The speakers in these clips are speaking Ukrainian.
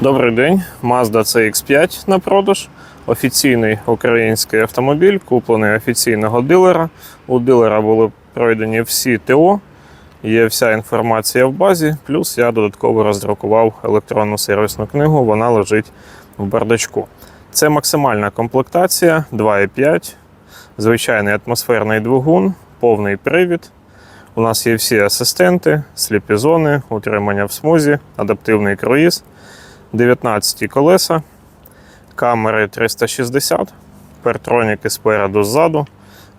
Добрий день, Mazda CX5 на продаж. Офіційний український автомобіль, куплений офіційного дилера. У дилера були пройдені всі ТО, є вся інформація в базі. Плюс я додатково роздрукував електронну сервісну книгу, вона лежить в бардачку. Це максимальна комплектація 2,5, звичайний атмосферний двигун, повний привід. У нас є всі асистенти, сліпі зони, утримання в смузі, адаптивний круїз. 19 колеса, камери 360, партроніки спереду ззаду,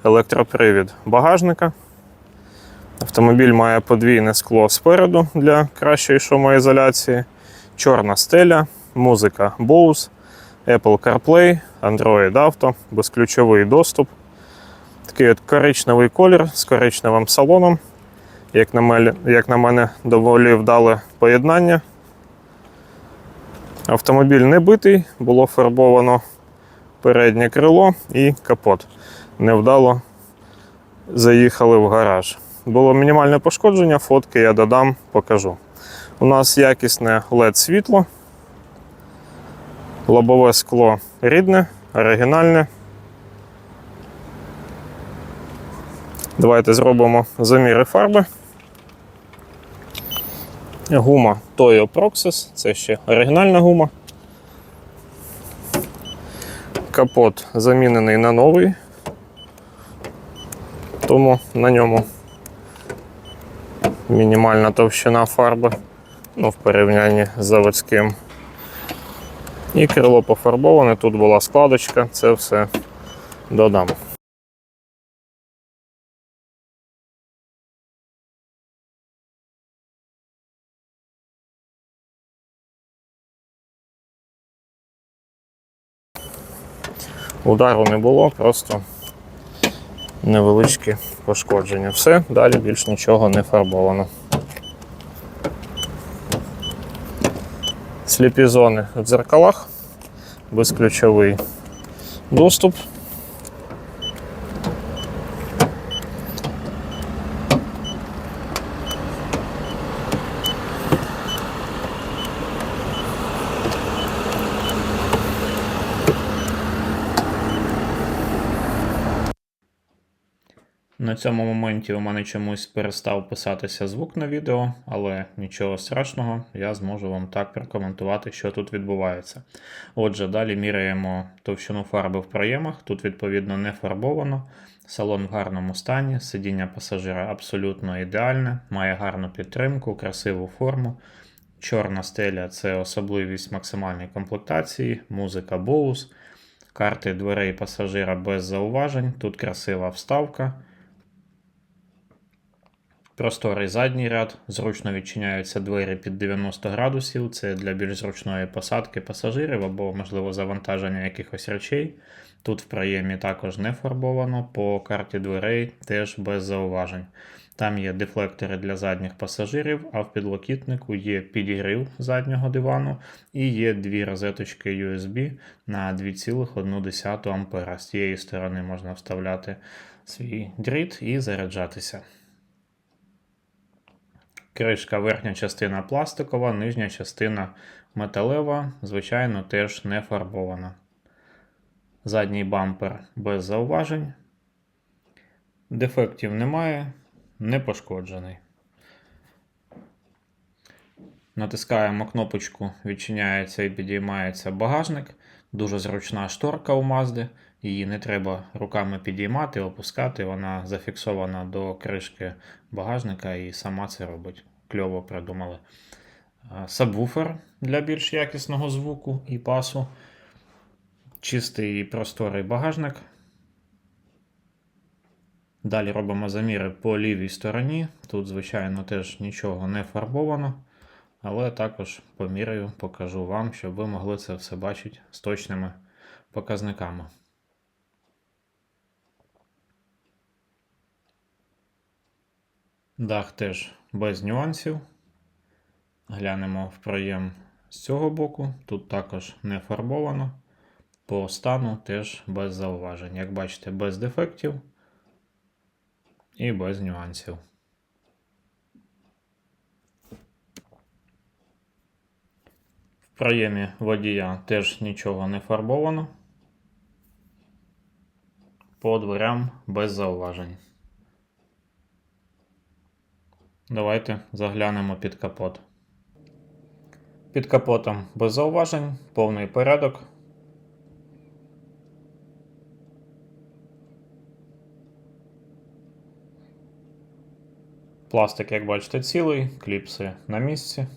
електропривід багажника. Автомобіль має подвійне скло спереду для кращої шумоізоляції, чорна стеля, музика Bose, Apple CarPlay, Android Auto, безключовий доступ. Такий от коричневий колір з коричневим салоном. Як на мене, як на мене доволі вдале поєднання. Автомобіль не битий, було фарбовано переднє крило і капот. Невдало заїхали в гараж. Було мінімальне пошкодження, фотки я додам, покажу. У нас якісне LED світло, лобове скло рідне, оригінальне. Давайте зробимо заміри фарби. Гума Toyo Proxys, це ще оригінальна гума. Капот замінений на новий, тому на ньому мінімальна товщина фарби, ну, в порівнянні з заводським. І крило пофарбоване, тут була складочка, це все додам. Удару не було, просто невеличкі пошкодження. Все, далі більш нічого не фарбовано. Сліпі зони в дзеркалах, безключовий доступ. На цьому моменті у мене чомусь перестав писатися звук на відео, але нічого страшного, я зможу вам так прокоментувати, що тут відбувається. Отже, далі міряємо товщину фарби в проємах. Тут, відповідно, не фарбовано. Салон в гарному стані, сидіння пасажира абсолютно ідеальне, має гарну підтримку, красиву форму. Чорна стеля це особливість максимальної комплектації, музика Bose, карти дверей пасажира без зауважень. Тут красива вставка. Просторий задній ряд, зручно відчиняються двері під 90 градусів. Це для більш зручної посадки пасажирів або, можливо, завантаження якихось речей. Тут в проємі також не фарбовано, по карті дверей теж без зауважень. Там є дефлектори для задніх пасажирів, а в підлокітнику є підігрів заднього дивану і є дві розеточки USB на 2,1 А. З тієї сторони можна вставляти свій дріт і заряджатися. Кришка верхня частина пластикова, нижня частина металева, звичайно, теж не фарбована. Задній бампер без зауважень. Дефектів немає, не пошкоджений. Натискаємо кнопочку, відчиняється і підіймається багажник. Дуже зручна шторка у Mazda. Її не треба руками підіймати, опускати. Вона зафіксована до кришки багажника і сама це робить. Кльово придумали. Сабвуфер для більш якісного звуку і пасу. Чистий і просторий багажник. Далі робимо заміри по лівій стороні. Тут, звичайно, теж нічого не фарбовано. Але також поміряю, покажу вам, щоб ви могли це все бачити з точними показниками. Дах теж без нюансів. Глянемо в проєм з цього боку. Тут також не фарбовано. По стану теж без зауважень. Як бачите, без дефектів і без нюансів. В проємі водія теж нічого не фарбовано. По дверям без зауважень. Давайте заглянемо під капот. Під капотом без зауважень, повний порядок. Пластик, як бачите, цілий, кліпси на місці.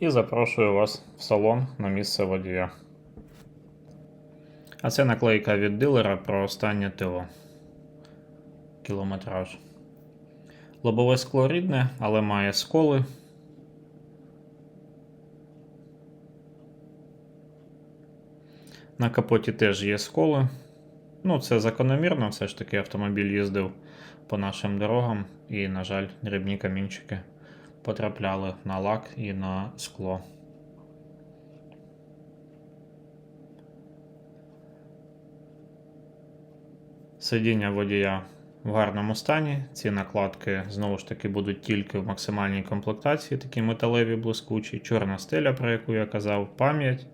І запрошую вас в салон на місце водія. А це наклейка від дилера про останнє ТО. Кілометраж. Лобове скло рідне, але має сколи. На капоті теж є сколи. Ну, це закономірно, все ж таки автомобіль їздив по нашим дорогам, і, на жаль, дрібні камінчики потрапляли на лак і на скло. Сидіння водія в гарному стані. Ці накладки знову ж таки будуть тільки в максимальній комплектації, такі металеві блискучі, чорна стеля, про яку я казав, пам'ять.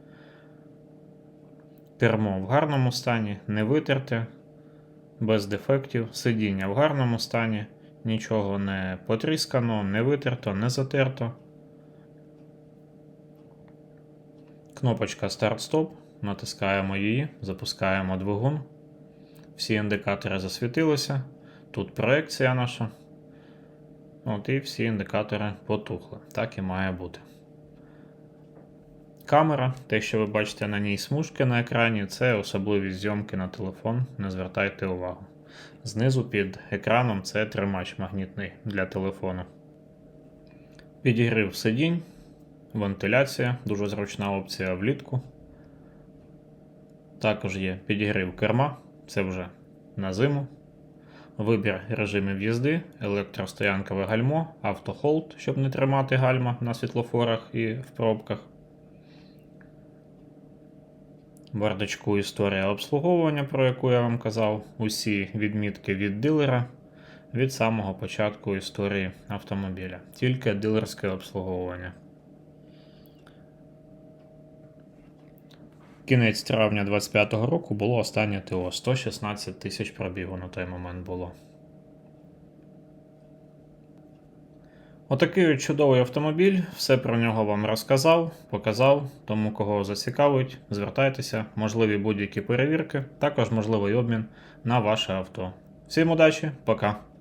Кермо в гарному стані, не витерте, без дефектів, сидіння в гарному стані, нічого не потріскано, не витерто, не затерто. Кнопочка старт-стоп. Натискаємо її, запускаємо двигун. Всі індикатори засвітилися. Тут проекція наша. От і всі індикатори потухли. Так і має бути. Камера, те, що ви бачите на ній смужки на екрані, це особливість зйомки на телефон, не звертайте увагу. Знизу під екраном це тримач магнітний для телефону. Підігрів сидінь, вентиляція, дуже зручна опція влітку. Також є підігрів керма, це вже на зиму. Вибір режимів їзди, електростоянкове гальмо, автохолд, щоб не тримати гальма на світлофорах і в пробках. Бардачку історія обслуговування, про яку я вам казав, усі відмітки від дилера від самого початку історії автомобіля, тільки дилерське обслуговування. Кінець травня 25-го року було останнє ТО 116 тисяч пробігу на той момент було. Отакий от чудовий автомобіль, все про нього вам розказав, показав. Тому кого зацікавить, звертайтеся, можливі будь-які перевірки, також можливий обмін на ваше авто. Всім удачі, пока!